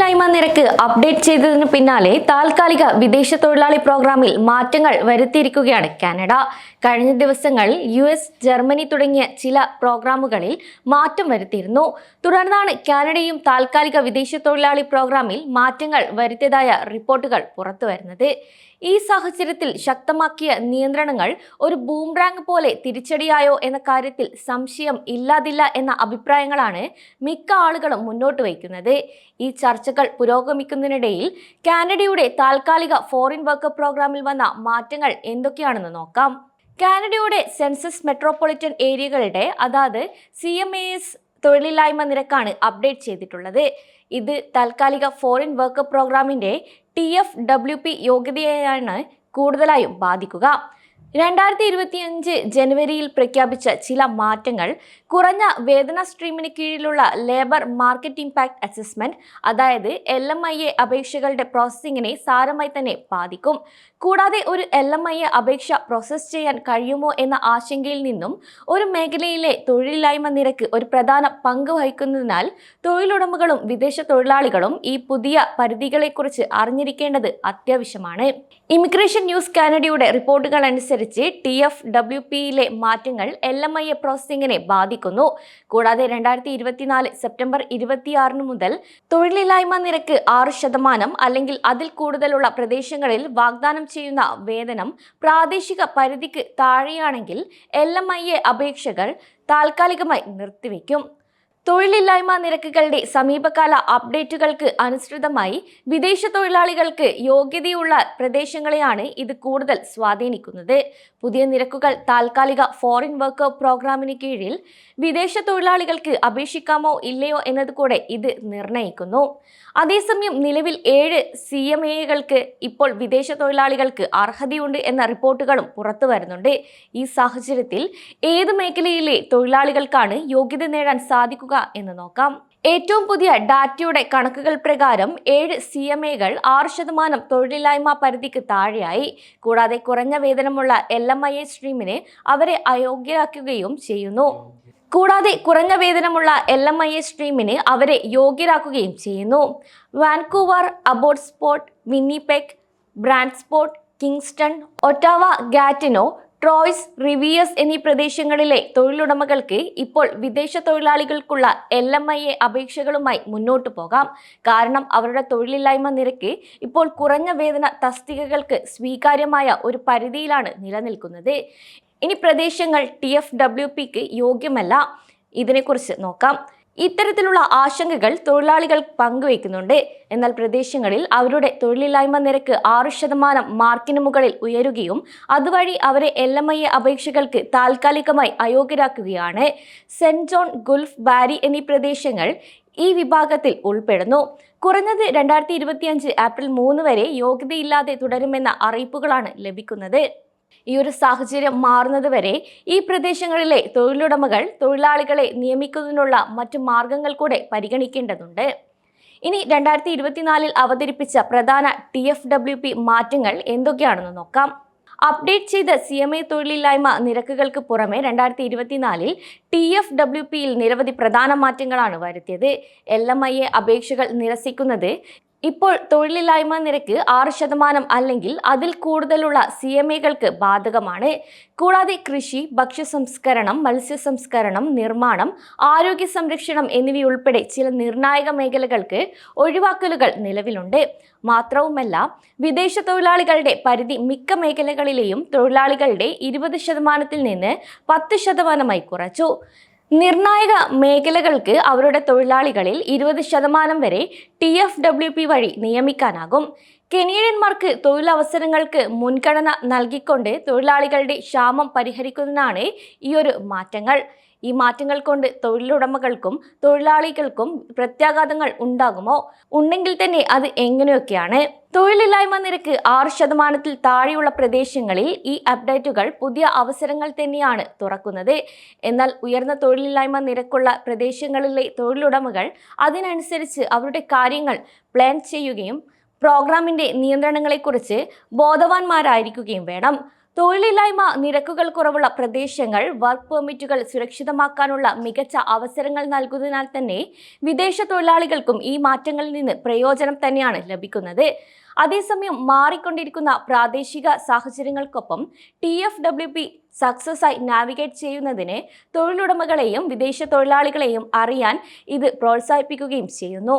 തൊഴിലില്ലായ്മ നിരക്ക് അപ്ഡേറ്റ് ചെയ്തതിനു പിന്നാലെ താൽക്കാലിക വിദേശ തൊഴിലാളി പ്രോഗ്രാമിൽ മാറ്റങ്ങൾ വരുത്തിയിരിക്കുകയാണ് കാനഡ. കഴിഞ്ഞ ദിവസങ്ങളിൽ യു എസ് ജർമ്മനി തുടങ്ങിയ ചില പ്രോഗ്രാമുകളിൽ മാറ്റം വരുത്തിയിരുന്നു. തുടർന്നാണ് കാനഡയും താൽക്കാലിക വിദേശ തൊഴിലാളി പ്രോഗ്രാമിൽ മാറ്റങ്ങൾ വരുത്തിയതായ റിപ്പോർട്ടുകൾ പുറത്തുവരുന്നത് ഈ സാഹചര്യത്തിൽ ശക്തമാക്കിയ നിയന്ത്രണങ്ങൾ ഒരു ബൂംറാങ് പോലെ തിരിച്ചടിയായോ എന്ന കാര്യത്തിൽ സംശയം ഇല്ലാതില്ല എന്ന അഭിപ്രായങ്ങളാണ് മിക്ക ആളുകളും മുന്നോട്ട് വയ്ക്കുന്നത്. ഈ ചർച്ചകൾ പുരോഗമിക്കുന്നതിനിടയിൽ കാനഡയുടെ താൽക്കാലിക ഫോറിൻ വർക്ക് പ്രോഗ്രാമിൽ വന്ന മാറ്റങ്ങൾ എന്തൊക്കെയാണെന്ന് നോക്കാം. കാനഡയുടെ സെൻസസ് മെട്രോപൊളിറ്റൻ ഏരിയകളുടെ അതായത് സി എം എ എസ് തൊഴിലില്ലായ്മ നിരക്കാണ് അപ്ഡേറ്റ് ചെയ്തിട്ടുള്ളത്. ഇത് താൽക്കാലിക ഫോറിൻ വർക്ക് പ്രോഗ്രാമിന്റെ ടി എഫ് ഡബ്ല്യു പി യോഗ്യതയെയാണ് കൂടുതലായും ബാധിക്കുക. രണ്ടായിരത്തി ഇരുപത്തിയഞ്ച് ജനുവരിയിൽ പ്രഖ്യാപിച്ച ചില മാറ്റങ്ങൾ കുറഞ്ഞ വേതന സ്ട്രീമിന് കീഴിലുള്ള ലേബർ മാർക്കറ്റ് ഇമ്പാക്ട് അസസ്മെന്റ് അതായത് എൽ എം ഐ എ അപേക്ഷകളുടെ പ്രോസസ്സിങ്ങിനെ സാരമായി തന്നെ ബാധിക്കും. കൂടാതെ ഒരു എൽ എം ഐ എ അപേക്ഷ പ്രോസസ്സ് ചെയ്യാൻ കഴിയുമോ എന്ന ആശങ്കയിൽ നിന്നും ഒരു മേഖലയിലെ തൊഴിലില്ലായ്മ നിരക്ക് ഒരു പ്രധാന പങ്ക് വഹിക്കുന്നതിനാൽ തൊഴിലുടമകളും വിദേശ തൊഴിലാളികളും ഈ പുതിയ പരിധികളെക്കുറിച്ച് അറിഞ്ഞിരിക്കേണ്ടത് അത്യാവശ്യമാണ്. ഇമിഗ്രേഷൻ ന്യൂസ് കാനഡയുടെ റിപ്പോർട്ടുകൾ അനുസരിച്ച് ടി എഫ് ഡബ്ല്യു പിയിലെ മാറ്റങ്ങൾ എൽ എം ഐ എ പ്രോസസിംഗിനെ ബാധിക്കുന്നു. കൂടാതെ രണ്ടായിരത്തി ഇരുപത്തിനാല് സെപ്റ്റംബർ ഇരുപത്തിയാറിന് മുതൽ തൊഴിലില്ലായ്മ നിരക്ക് ആറ് ശതമാനം അല്ലെങ്കിൽ അതിൽ കൂടുതലുള്ള പ്രദേശങ്ങളിൽ വാഗ്ദാനം ചെയ്യുന്ന വേതനം പ്രാദേശിക പരിധിക്ക് താഴെയാണെങ്കിൽ എൽ എം ഐ എ അപേക്ഷകൾ താൽക്കാലികമായി നിർത്തിവെക്കും. തൊഴിലില്ലായ്മ നിരക്കുകളുടെ സമീപകാല അപ്ഡേറ്റുകൾക്ക് അനുസൃതമായി വിദേശ തൊഴിലാളികൾക്ക് യോഗ്യതയുള്ള പ്രദേശങ്ങളെയാണ് ഇത് കൂടുതൽ സ്വാധീനിക്കുന്നത്. പുതിയ നിരക്കുകൾ താൽക്കാലിക ഫോറിൻ വർക്ക് പ്രോഗ്രാമിന് കീഴിൽ വിദേശ തൊഴിലാളികൾക്ക് അപേക്ഷിക്കാമോ ഇല്ലയോ എന്നത് കൂടെ ഇത് നിർണയിക്കുന്നു. അതേസമയം നിലവിൽ ഏഴ് സി എം എകൾക്ക് ഇപ്പോൾ വിദേശ തൊഴിലാളികൾക്ക് അർഹതയുണ്ട് എന്ന റിപ്പോർട്ടുകളും പുറത്തു വരുന്നുണ്ട്. ഈ സാഹചര്യത്തിൽ ഏത് മേഖലയിലെ തൊഴിലാളികൾക്കാണ് യോഗ്യത നേടാൻ സാധിക്കുക എന്ന് നോക്കാം. ഏറ്റവും പുതിയ ഡാറ്റയുടെ കണക്കുകൾ പ്രകാരം ഏഴ് സി എം എകൾ ആറ് ശതമാനം തൊഴിലില്ലായ്മ പരിധിക്ക് താഴെയായി. കൂടാതെ കുറഞ്ഞ വേതനമുള്ള എൽ എം ഐ എ സ്ട്രീമിനെ അവരെ അയോഗ്യരാക്കുകയും ചെയ്യുന്നു. കൂടാതെ കുറഞ്ഞ വേതനമുള്ള എൽ എം ഐ എ സ്ട്രീമിന് അവരെ യോഗ്യരാക്കുകയും ചെയ്യുന്നു. Vancouver Abbotsford Winnipeg Brantford Kingston Ottawa Gatineau Trois Rivieres എന്നീ പ്രദേശങ്ങളിലെ തൊഴിലുടമകൾക്ക് ഇപ്പോൾ വിദേശ തൊഴിലാളികൾക്കുള്ള എൽ എം ഐ എ അപേക്ഷകളുമായി മുന്നോട്ടു പോകാം. കാരണം അവരുടെ തൊഴിലില്ലായ്മ നിരക്ക് ഇപ്പോൾ കുറഞ്ഞ വേതന തസ്തികകൾക്ക് സ്വീകാര്യമായ ഒരു പരിധിയിലാണ് നിലനിൽക്കുന്നത്. ഇനി പ്രദേശങ്ങൾ ടി എഫ് ഡബ്ല്യു പിക്ക് യോഗ്യമല്ല. ഇതിനെക്കുറിച്ച് നോക്കാം. ഇത്തരത്തിലുള്ള ആശങ്കകൾ തൊഴിലാളികൾ പങ്കുവയ്ക്കുന്നുണ്ട്. എന്നാൽ പ്രദേശങ്ങളിൽ അവരുടെ തൊഴിലില്ലായ്മ നിരക്ക് ആറ് ശതമാനം മാർക്കിന് മുകളിൽ ഉയരുകയും അതുവഴി അവരെ എൽ എം ഐ അപേക്ഷകൾക്ക് താൽക്കാലികമായി അയോഗ്യരാക്കുകയാണ്. സെന്റ് ജോൺ ഗുൾഫ് ബാരി എന്നീ പ്രദേശങ്ങൾ ഈ വിഭാഗത്തിൽ ഉൾപ്പെടുന്നു. കുറഞ്ഞത് രണ്ടായിരത്തി ഇരുപത്തിയഞ്ച് ഏപ്രിൽ മൂന്ന് വരെ യോഗ്യതയില്ലാതെ തുടരുമെന്ന അറിയിപ്പുകളാണ് ലഭിക്കുന്നത്. ഈ ഒരു സാഹചര്യം മാറുന്നതുവരെ ഈ പ്രദേശങ്ങളിലെ തൊഴിലുടമകൾ തൊഴിലാളികളെ നിയമിക്കുന്നതിനുള്ള മറ്റു മാർഗങ്ങൾ കൂടെ പരിഗണിക്കേണ്ടതുണ്ട്. ഇനി രണ്ടായിരത്തി ഇരുപത്തിനാലിൽ അവതരിപ്പിച്ച പ്രധാന ടി എഫ് ഡബ്ല്യു പി മാറ്റങ്ങൾ എന്തൊക്കെയാണെന്ന് നോക്കാം. അപ്ഡേറ്റ് ചെയ്ത സി എം എ തൊഴിലില്ലായ്മ നിരക്കുകൾക്ക് പുറമെ രണ്ടായിരത്തി ഇരുപത്തിനാലിൽ ടി എഫ് ഡബ്ല്യു പിയിൽ നിരവധി പ്രധാന മാറ്റങ്ങളാണ് വരുത്തിയത്. എൽ എം ഐ എ അപേക്ഷകൾ നിരസിക്കുന്നത് ഇപ്പോൾ തൊഴിലില്ലായ്മ നിരക്ക് ആറ് ശതമാനം അല്ലെങ്കിൽ അതിൽ കൂടുതലുള്ള സി എം എകൾക്ക് ബാധകമാണ്. കൂടാതെ കൃഷി ഭക്ഷ്യ സംസ്കരണം മത്സ്യ സംസ്കരണം നിർമ്മാണം ആരോഗ്യ സംരക്ഷണം എന്നിവയുൾപ്പെടെ ചില നിർണായക മേഖലകൾക്ക് ഒഴിവാക്കലുകൾ നിലവിലുണ്ട്. മാത്രവുമല്ല വിദേശ തൊഴിലാളികളുടെ പരിധി മിക്ക മേഖലകളിലെയും തൊഴിലാളികളുടെ ഇരുപത് ശതമാനത്തിൽ നിന്ന് പത്ത് ശതമാനമായി കുറച്ചു. നിർണായക മേഖലകൾക്ക് അവരുടെ തൊഴിലാളികളിൽ ഇരുപത് ശതമാനം വരെ ടി എഫ് ഡബ്ല്യു പി വഴി നിയമിക്കാനാകും. കെനിയന്മാർക്ക് തൊഴിലവസരങ്ങൾക്ക് മുൻഗണന നൽകിക്കൊണ്ട് തൊഴിലാളികളുടെ ക്ഷാമം പരിഹരിക്കുന്നതിനാണ് ഈ ഒരു മാറ്റങ്ങൾ. ഈ മാറ്റങ്ങൾ കൊണ്ട് തൊഴിലുടമകൾക്കും തൊഴിലാളികൾക്കും പ്രത്യാഘാതങ്ങൾ ഉണ്ടാകുമോ? ഉണ്ടെങ്കിൽ തന്നെ അത് എങ്ങനെയൊക്കെയാണ്? തൊഴിലില്ലായ്മ നിരക്ക് ആറ് ശതമാനത്തിൽ താഴെയുള്ള പ്രദേശങ്ങളിൽ ഈ അപ്ഡേറ്റുകൾ പുതിയ അവസരങ്ങൾ തന്നെയാണ് തുറക്കുന്നത്. എന്നാൽ ഉയർന്ന തൊഴിലില്ലായ്മ നിരക്കുള്ള പ്രദേശങ്ങളിലെ തൊഴിലുടമകൾ അതിനനുസരിച്ച് അവരുടെ കാര്യങ്ങൾ പ്ലാൻ ചെയ്യുകയും പ്രോഗ്രാമിന്റെ നിയന്ത്രണങ്ങളെക്കുറിച്ച് ബോധവാന്മാരായിരിക്കുകയും വേണം. തൊഴിലില്ലായ്മ നിരക്കുകൾ കുറവുള്ള പ്രദേശങ്ങൾ വർക്ക് പെർമിറ്റുകൾ സുരക്ഷിതമാക്കാനുള്ള മികച്ച അവസരങ്ങൾ നൽകുന്നതിനാൽ തന്നെ വിദേശ തൊഴിലാളികൾക്കും ഈ മാറ്റങ്ങളിൽ നിന്ന് പ്രയോജനം തന്നെയാണ് ലഭിക്കുന്നത്. അതേസമയം മാറിക്കൊണ്ടിരിക്കുന്ന പ്രാദേശിക സാഹചര്യങ്ങൾക്കൊപ്പം T F W P success ആയി നാവിഗേറ്റ് ചെയ്യുന്നതിന് തൊഴിലുടമകളെയും വിദേശ തൊഴിലാളികളെയും അറിയാൻ ഇത് പ്രോത്സാഹിപ്പിക്കുകയും ചെയ്യുന്നു.